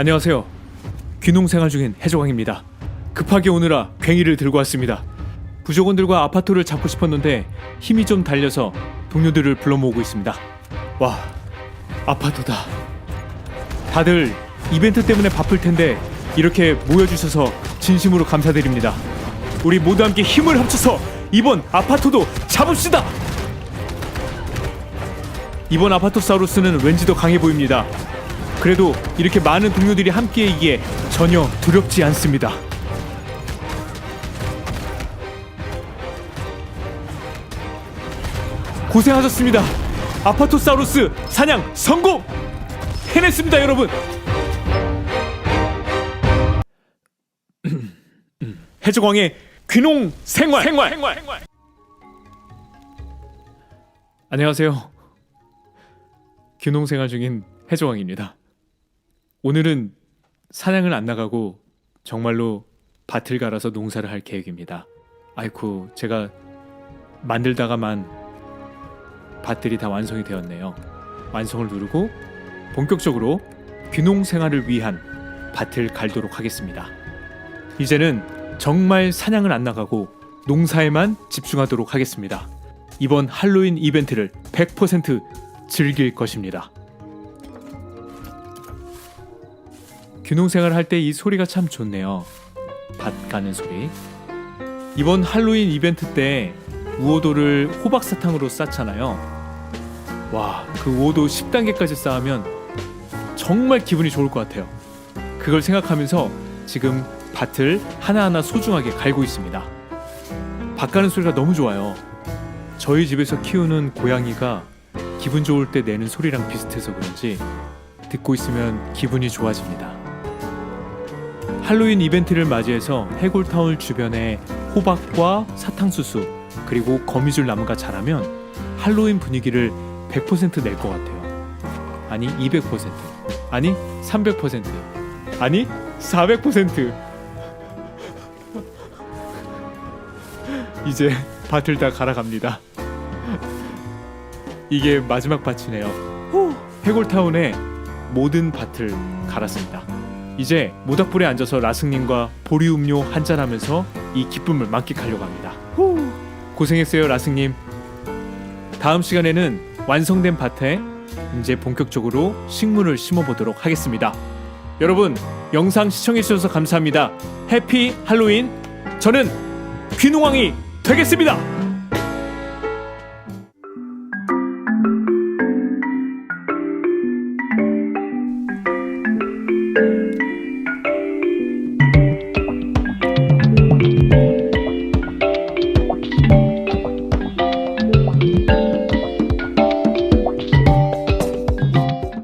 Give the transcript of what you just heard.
안녕하세요. 귀농 생활 중인 해적왕입니다. 급하게 오느라 괭이를 들고 왔습니다. 부족원들과 아파트를 잡고 싶었는데 힘이 좀 달려서 동료들을 불러 모으고 있습니다. 와, 아파트다. 다들 이벤트 때문에 바쁠 텐데 이렇게 모여주셔서 진심으로 감사드립니다. 우리 모두 함께 힘을 합쳐서 이번 아파트도 잡읍시다. 이번 아파토사우루스는 왠지 더 강해 보입니다. 그래도 이렇게 많은 동료들이 함께이기에 전혀 두렵지 않습니다. 고생하셨습니다. 아파토사우루스 사냥 성공! 해냈습니다, 여러분. 해적왕의 귀농 생활. 생활. 안녕하세요. 귀농 생활 중인 해적왕입니다. 오늘은 사냥을 안 나가고 정말로 밭을 갈아서 농사를 할 계획입니다. 아이쿠, 제가 만들다가만 밭들이 다 완성이 되었네요. 완성을 누르고 본격적으로 귀농 생활을 위한 밭을 갈도록 하겠습니다. 이제는 정말 사냥을 안 나가고 농사에만 집중하도록 하겠습니다. 이번 할로윈 이벤트를 100% 즐길 것입니다. 귀농 생활 할 때 이 소리가 참 좋네요. 밭 가는 소리. 이번 할로윈 이벤트 때 우호도를 호박 사탕으로 쌓잖아요. 와, 그 우호도 10단계까지 쌓으면 정말 기분이 좋을 것 같아요. 그걸 생각하면서 지금 밭을 하나하나 소중하게 갈고 있습니다. 밭 가는 소리가 너무 좋아요. 저희 집에서 키우는 고양이가 기분 좋을 때 내는 소리랑 비슷해서 그런지 듣고 있으면 기분이 좋아집니다. 할로윈 이벤트를 맞이해서 해골타운 주변에 호박과 사탕수수 그리고 거미줄 나무가 자라면 할로윈 분위기를 100%낼 것 같아요. 아니 200% 아니 300% 아니 400% 이제 밭을 다 갈아갑니다. 이게 마지막 밭이네요. 후, 해골타운의 모든 밭을 갈았습니다. 이제 모닥불에 앉아서 라승님과 보리 음료 한잔하면서 이 기쁨을 만끽하려고 합니다. 후, 고생했어요 라승님. 다음 시간에는 완성된 밭에 이제 본격적으로 식물을 심어보도록 하겠습니다. 여러분 영상 시청해주셔서 감사합니다. 해피 할로윈. 저는 귀농왕이 되겠습니다.